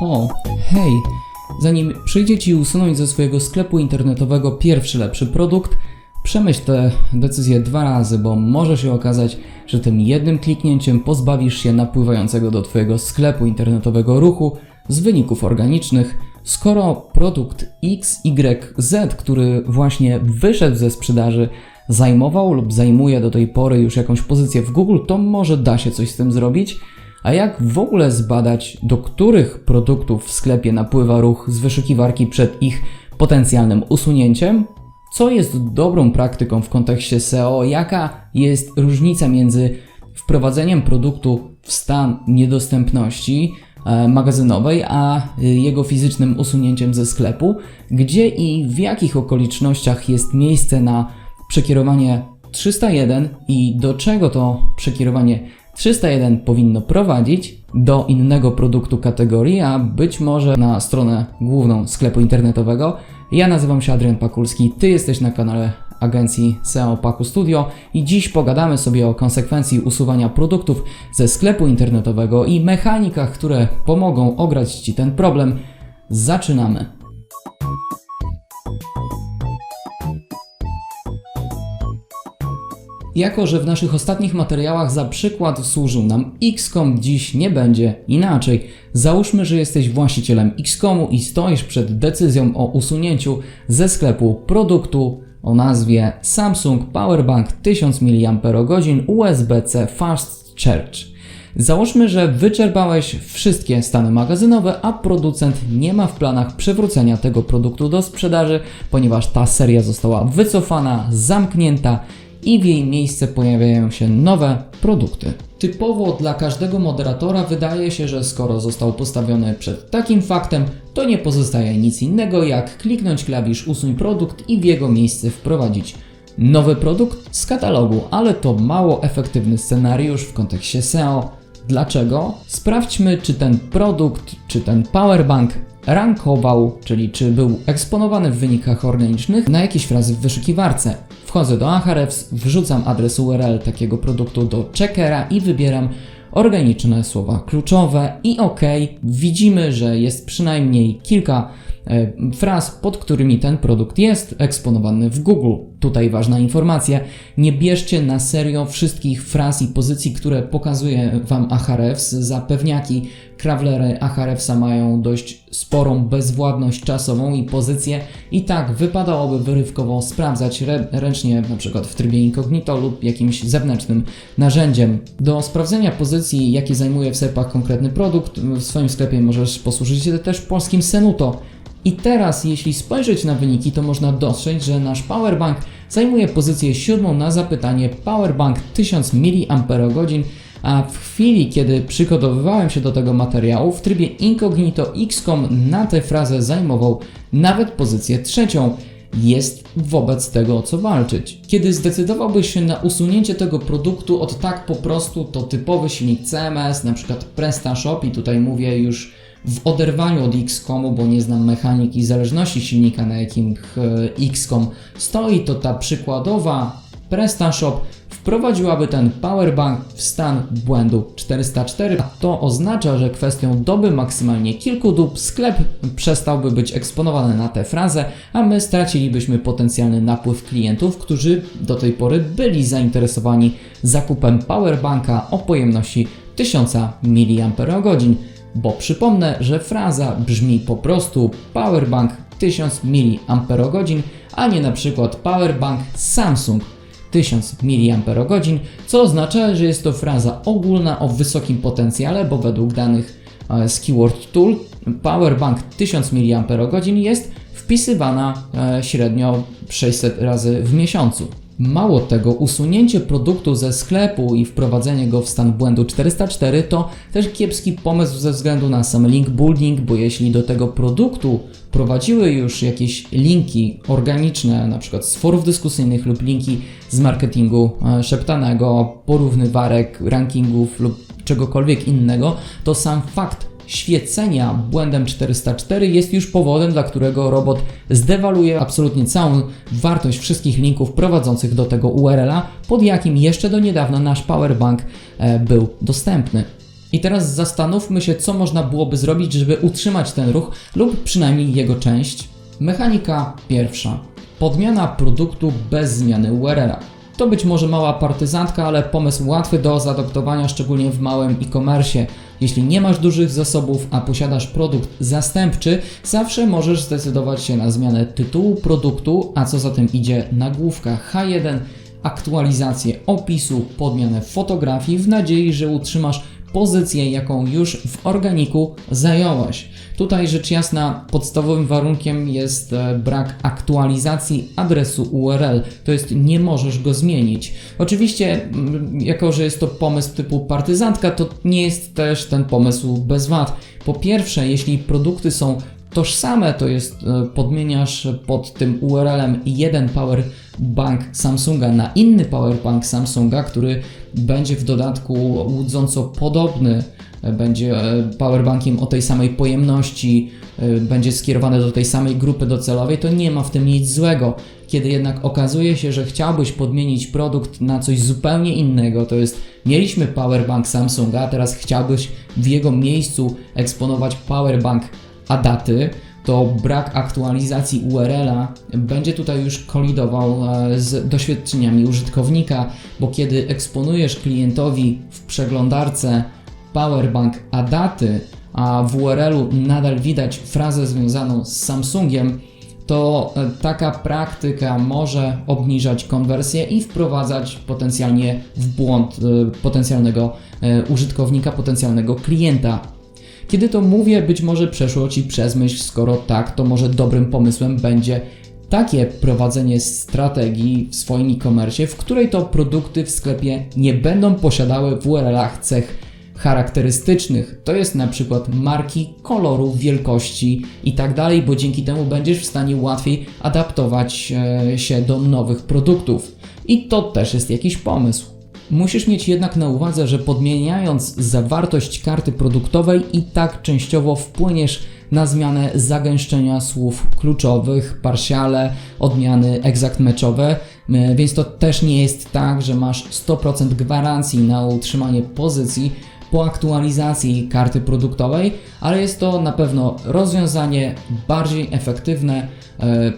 O, hej! Zanim przyjdzie Ci usunąć ze swojego sklepu internetowego pierwszy lepszy produkt, przemyśl tę decyzję dwa razy, bo może się okazać, że tym jednym kliknięciem pozbawisz się napływającego do Twojego sklepu internetowego ruchu z wyników organicznych, skoro produkt XYZ, który właśnie wyszedł ze sprzedaży, zajmował lub zajmuje do tej pory już jakąś pozycję w Google, to może da się coś z tym zrobić. A jak w ogóle zbadać, do których produktów w sklepie napływa ruch z wyszukiwarki przed ich potencjalnym usunięciem? Co jest dobrą praktyką w kontekście SEO? Jaka jest różnica między wprowadzeniem produktu w stan niedostępności e, magazynowej, a y, jego fizycznym usunięciem ze sklepu? Gdzie i w jakich okolicznościach jest miejsce na przekierowanie 301 i do czego to przekierowanie 301 powinno prowadzić do innego produktu kategorii, a być może na stronę główną sklepu internetowego. Ja nazywam się Adrian Pakulski, ty jesteś na kanale agencji SEO Paku Studio i dziś pogadamy sobie o konsekwencji usuwania produktów ze sklepu internetowego i mechanikach, które pomogą ograć ci ten problem. Zaczynamy. Jako, że w naszych ostatnich materiałach za przykład służył nam XCOM, dziś nie będzie inaczej. Załóżmy, że jesteś właścicielem XCOMu i stoisz przed decyzją o usunięciu ze sklepu produktu o nazwie Samsung Powerbank 1000 mAh USB-C Fast Charge. Załóżmy, że wyczerpałeś wszystkie stany magazynowe, a producent nie ma w planach przywrócenia tego produktu do sprzedaży, ponieważ ta seria została wycofana, zamknięta i w jej miejsce pojawiają się nowe produkty. Typowo dla każdego moderatora wydaje się, że skoro został postawiony przed takim faktem, to nie pozostaje nic innego jak kliknąć klawisz usuń produkt i w jego miejsce wprowadzić nowy produkt z katalogu, ale to mało efektywny scenariusz w kontekście SEO. Dlaczego? Sprawdźmy, czy ten produkt, czy ten powerbank rankował, czyli czy był eksponowany w wynikach organicznych na jakieś frazy w wyszukiwarce. Wchodzę do Ahrefs, wrzucam adres URL takiego produktu do checkera i wybieram organiczne słowa kluczowe i OK, widzimy, że jest przynajmniej kilka e, fraz, pod którymi ten produkt jest eksponowany w Google. Tutaj ważna informacja, nie bierzcie na serio wszystkich fraz i pozycji, które pokazuje Wam Ahrefs za pewniaki. Krawlery Ahrefsa mają dość sporą bezwładność czasową i pozycję i tak wypadałoby wyrywkowo sprawdzać ręcznie, przykład w trybie incognito lub jakimś zewnętrznym narzędziem. Do sprawdzenia pozycji, jakie zajmuje w serpach konkretny produkt, w swoim sklepie możesz posłużyć się też polskim Senuto. I teraz, jeśli spojrzeć na wyniki, to można dostrzec, że nasz powerbank zajmuje pozycję siódmą na zapytanie Powerbank 1000 mAh, a w chwili, kiedy przygotowywałem się do tego materiału, w trybie incognito XCOM na tę frazę zajmował nawet pozycję trzecią. Jest wobec tego o co walczyć. Kiedy zdecydowałbyś się na usunięcie tego produktu od tak po prostu, to typowy silnik CMS, na przykład PrestaShop i tutaj mówię już w oderwaniu od XCOMu, bo nie znam mechaniki zależności silnika, na jakim e, XCOM stoi, to ta przykładowa PrestaShop wprowadziłaby ten powerbank w stan błędu 404, a to oznacza, że kwestią doby maksymalnie kilku dób sklep przestałby być eksponowany na tę frazę, a my stracilibyśmy potencjalny napływ klientów, którzy do tej pory byli zainteresowani zakupem powerbanka o pojemności 1000 mAh. Bo przypomnę, że fraza brzmi po prostu powerbank 1000 mAh, a nie na przykład powerbank Samsung 1000 mAh, co oznacza, że jest to fraza ogólna o wysokim potencjale, bo według danych e, z Keyword Tool powerbank 1000 mAh jest wpisywana e, średnio 600 razy w miesiącu. Mało tego, usunięcie produktu ze sklepu i wprowadzenie go w stan błędu 404 to też kiepski pomysł ze względu na sam link building, bo jeśli do tego produktu prowadziły już jakieś linki organiczne, na przykład z forów dyskusyjnych lub linki z marketingu e, szeptanego, porównywarek, rankingów lub czegokolwiek innego, to sam fakt świecenia błędem 404 jest już powodem, dla którego robot zdewaluje absolutnie całą wartość wszystkich linków prowadzących do tego URL-a, pod jakim jeszcze do niedawna nasz powerbank e, był dostępny. I teraz zastanówmy się, co można byłoby zrobić, żeby utrzymać ten ruch lub przynajmniej jego część. Mechanika pierwsza. Podmiana produktu bez zmiany URL-a. To być może mała partyzantka, ale pomysł łatwy do zaadoptowania, szczególnie w małym e-commerce. Jeśli nie masz dużych zasobów, a posiadasz produkt zastępczy, zawsze możesz zdecydować się na zmianę tytułu produktu, a co za tym idzie nagłówka H1, aktualizację opisu, podmianę fotografii w nadziei, że utrzymasz pozycję, jaką już w organiku zająłeś. Tutaj rzecz jasna podstawowym warunkiem jest e, brak aktualizacji adresu URL, to jest nie możesz go zmienić. Oczywiście, mm, jako że jest to pomysł typu partyzantka, to nie jest też ten pomysł bez wad. Po pierwsze, jeśli produkty są tożsame, to jest e, podmieniasz pod tym URL-em jeden powerbank Samsunga na inny powerbank Samsunga, który będzie w dodatku łudząco podobny, e, będzie e, powerbankiem o tej samej pojemności, będzie skierowany do tej samej grupy docelowej, to nie ma w tym nic złego. Kiedy jednak okazuje się, że chciałbyś podmienić produkt na coś zupełnie innego, to jest mieliśmy powerbank Samsunga, a teraz chciałbyś w jego miejscu eksponować powerbank Adaty, to brak aktualizacji URL-a będzie tutaj już kolidował e, z doświadczeniami użytkownika, bo kiedy eksponujesz klientowi w przeglądarce Powerbank Adaty, a w URL-u nadal widać frazę związaną z Samsungiem, to e, taka praktyka może obniżać konwersję i wprowadzać potencjalnie w błąd e, potencjalnego użytkownika, potencjalnego klienta. Kiedy to mówię, być może przeszło Ci przez myśl, skoro tak, to może dobrym pomysłem będzie takie prowadzenie strategii w swoim e-commerce, w której to produkty w sklepie nie będą posiadały w URL-ach cech charakterystycznych. To jest na przykład marki, koloru, wielkości i tak bo dzięki temu będziesz w stanie łatwiej adaptować e, się do nowych produktów. I to też jest jakiś pomysł. Musisz mieć jednak na uwadze, że podmieniając zawartość karty produktowej i tak częściowo wpłyniesz na zmianę zagęszczenia słów kluczowych, parsiale, odmiany exact e, więc to też nie jest tak, że masz 100% gwarancji na utrzymanie pozycji po aktualizacji karty produktowej, ale jest to na pewno rozwiązanie bardziej efektywne, e,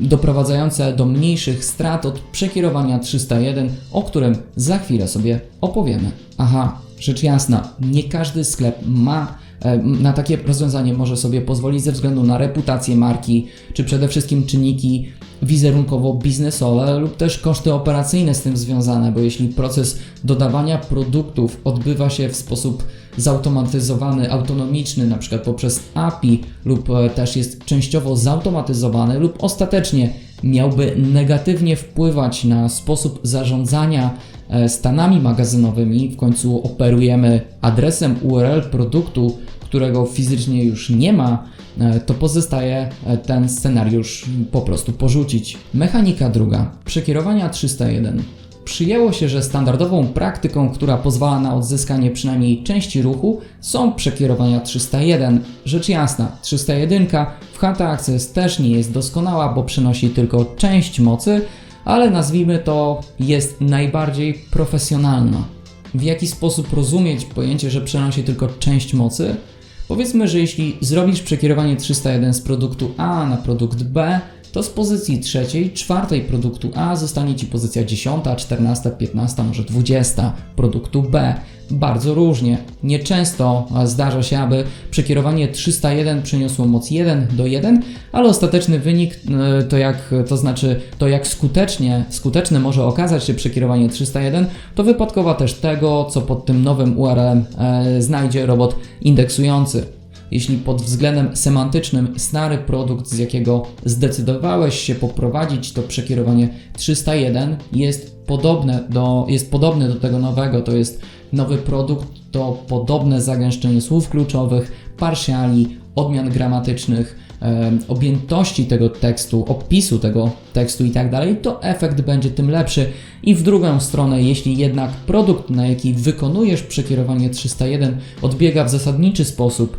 doprowadzające do mniejszych strat od przekierowania 301, o którym za chwilę sobie opowiemy. Aha, rzecz jasna, nie każdy sklep ma na takie rozwiązanie może sobie pozwolić ze względu na reputację marki, czy przede wszystkim czynniki wizerunkowo-biznesowe lub też koszty operacyjne z tym związane, bo jeśli proces dodawania produktów odbywa się w sposób zautomatyzowany, autonomiczny, na przykład poprzez API lub e, też jest częściowo zautomatyzowany lub ostatecznie miałby negatywnie wpływać na sposób zarządzania e, stanami magazynowymi, w końcu operujemy adresem URL produktu, którego fizycznie już nie ma, e, to pozostaje ten scenariusz po prostu porzucić. Mechanika druga. Przekierowania 301. Przyjęło się, że standardową praktyką, która pozwala na odzyskanie przynajmniej części ruchu, są przekierowania 301. Rzecz jasna, 301 w HT Access też nie jest doskonała, bo przenosi tylko część mocy, ale nazwijmy to jest najbardziej profesjonalna. W jaki sposób rozumieć pojęcie, że przenosi tylko część mocy? Powiedzmy, że jeśli zrobisz przekierowanie 301 z produktu A na produkt B, to z pozycji trzeciej, czwartej produktu A zostanie Ci pozycja 10, 14, 15, może 20 produktu B. Bardzo różnie. Nieczęsto zdarza się, aby przekierowanie 301 przyniosło moc 1 do 1, ale ostateczny wynik e, to jak, to znaczy to jak skutecznie, skuteczne może okazać się przekierowanie 301, to wypadkowa też tego, co pod tym nowym URL e, znajdzie robot indeksujący. Jeśli pod względem semantycznym stary produkt, z jakiego zdecydowałeś się poprowadzić to przekierowanie 301 jest podobne do, jest podobny do tego nowego, to jest nowy produkt, to podobne zagęszczenie słów kluczowych, partiali, odmian gramatycznych, objętości tego tekstu, opisu tego tekstu i tak dalej, to efekt będzie tym lepszy. I w drugą stronę, jeśli jednak produkt, na jaki wykonujesz przekierowanie 301, odbiega w zasadniczy sposób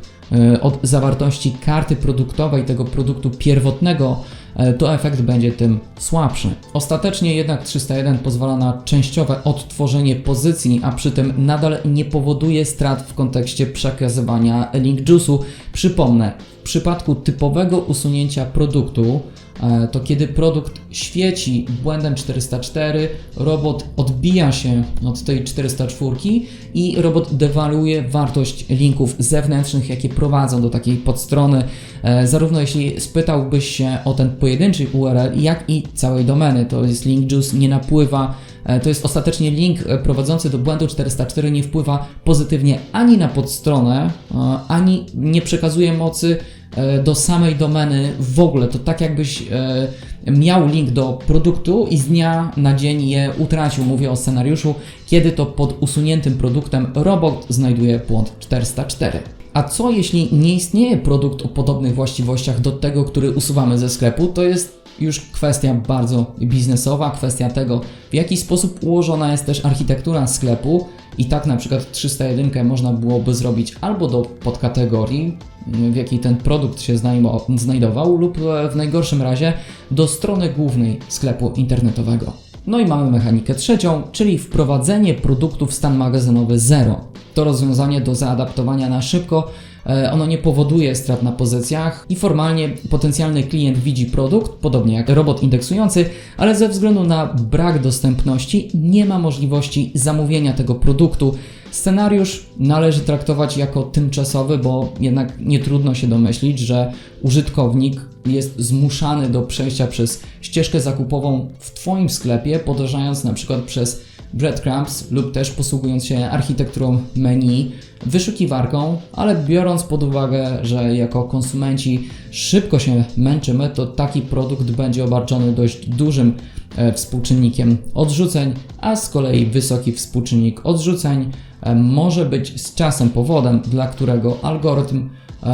od zawartości karty produktowej tego produktu pierwotnego, e, to efekt będzie tym słabszy. Ostatecznie jednak 301 pozwala na częściowe odtworzenie pozycji, a przy tym nadal nie powoduje strat w kontekście przekazywania link juice'u. Przypomnę, w przypadku typowego usunięcia produktu, e, to kiedy produkt świeci błędem 404, robot odbija się od tej 404 i robot dewaluuje wartość linków zewnętrznych, jakie prowadzą do takiej podstrony. E, Zarówno jeśli spytałbyś się o ten pojedynczy URL, jak i całej domeny, to jest link juice, nie napływa. E, to jest ostatecznie link e, prowadzący do błędu 404, nie wpływa pozytywnie ani na podstronę, e, ani nie przekazuje mocy e, do samej domeny w ogóle. To tak jakbyś e, miał link do produktu i z dnia na dzień je utracił. Mówię o scenariuszu, kiedy to pod usuniętym produktem robot znajduje błąd 404. A co jeśli nie istnieje produkt o podobnych właściwościach do tego, który usuwamy ze sklepu? To jest już kwestia bardzo biznesowa, kwestia tego, w jaki sposób ułożona jest też architektura sklepu. I tak na przykład 301 można byłoby zrobić albo do podkategorii, w jakiej ten produkt się znajdował, lub e, w najgorszym razie do strony głównej sklepu internetowego. No i mamy mechanikę trzecią, czyli wprowadzenie produktu w stan magazynowy 0. To rozwiązanie do zaadaptowania na szybko. E, Ono nie powoduje strat na pozycjach i formalnie potencjalny klient widzi produkt, podobnie jak robot indeksujący, ale ze względu na brak dostępności nie ma możliwości zamówienia tego produktu. Scenariusz należy traktować jako tymczasowy, bo jednak nie trudno się domyślić, że użytkownik jest zmuszany do przejścia przez ścieżkę zakupową w Twoim sklepie, podążając na przykład przez breadcrumbs lub też posługując się architekturą menu, wyszukiwarką, ale biorąc pod uwagę, że jako konsumenci szybko się męczymy, to taki produkt będzie obarczony dość dużym e, współczynnikiem odrzuceń, a z kolei wysoki współczynnik odrzuceń e, może być z czasem powodem, dla którego algorytm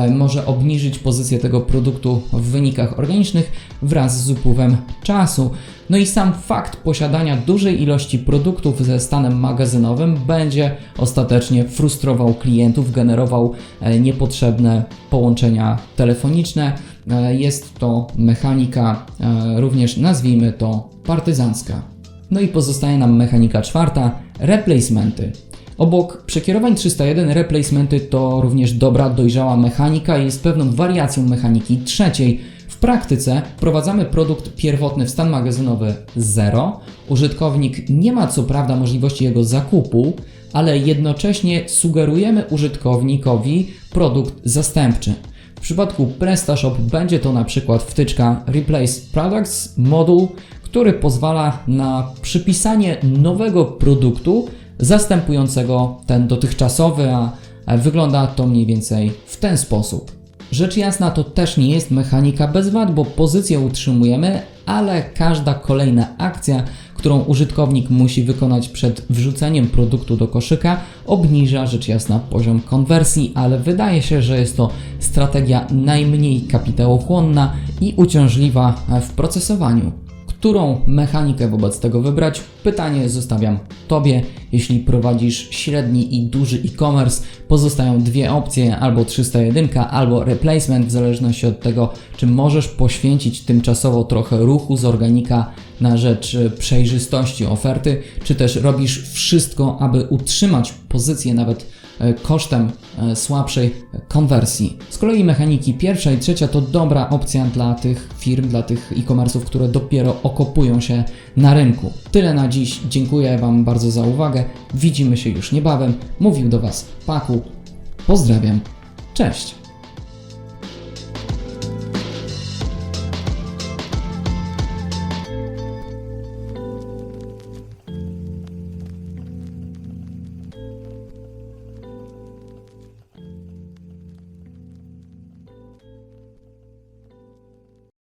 może obniżyć pozycję tego produktu w wynikach organicznych wraz z upływem czasu. No i sam fakt posiadania dużej ilości produktów ze stanem magazynowym będzie ostatecznie frustrował klientów, generował e, niepotrzebne połączenia telefoniczne. E, Jest to mechanika, e, również nazwijmy to partyzancka. No i pozostaje nam mechanika czwarta replacementy. Obok przekierowań 301 replacementy to również dobra, dojrzała mechanika i jest pewną wariacją mechaniki trzeciej. W praktyce wprowadzamy produkt pierwotny w stan magazynowy 0. Użytkownik nie ma co prawda możliwości jego zakupu, ale jednocześnie sugerujemy użytkownikowi produkt zastępczy. W przypadku PrestaShop będzie to na przykład wtyczka Replace Products moduł, który pozwala na przypisanie nowego produktu zastępującego ten dotychczasowy, a wygląda to mniej więcej w ten sposób. Rzecz jasna, to też nie jest mechanika bez wad, bo pozycję utrzymujemy, ale każda kolejna akcja, którą użytkownik musi wykonać przed wrzuceniem produktu do koszyka, obniża rzecz jasna poziom konwersji, ale wydaje się, że jest to strategia najmniej kapitałochłonna i uciążliwa w procesowaniu. Którą mechanikę wobec tego wybrać? Pytanie zostawiam Tobie. Jeśli prowadzisz średni i duży e-commerce, pozostają dwie opcje: albo 301, albo replacement, w zależności od tego, czy możesz poświęcić tymczasowo trochę ruchu z organika na rzecz e, przejrzystości oferty, czy też robisz wszystko, aby utrzymać pozycję nawet kosztem e, słabszej konwersji. Z kolei mechaniki pierwsza i trzecia to dobra opcja dla tych firm, dla tych e-commerce'ów, które dopiero okopują się na rynku. Tyle na dziś. Dziękuję Wam bardzo za uwagę. Widzimy się już niebawem. Mówił do Was Paku. Pozdrawiam. Cześć.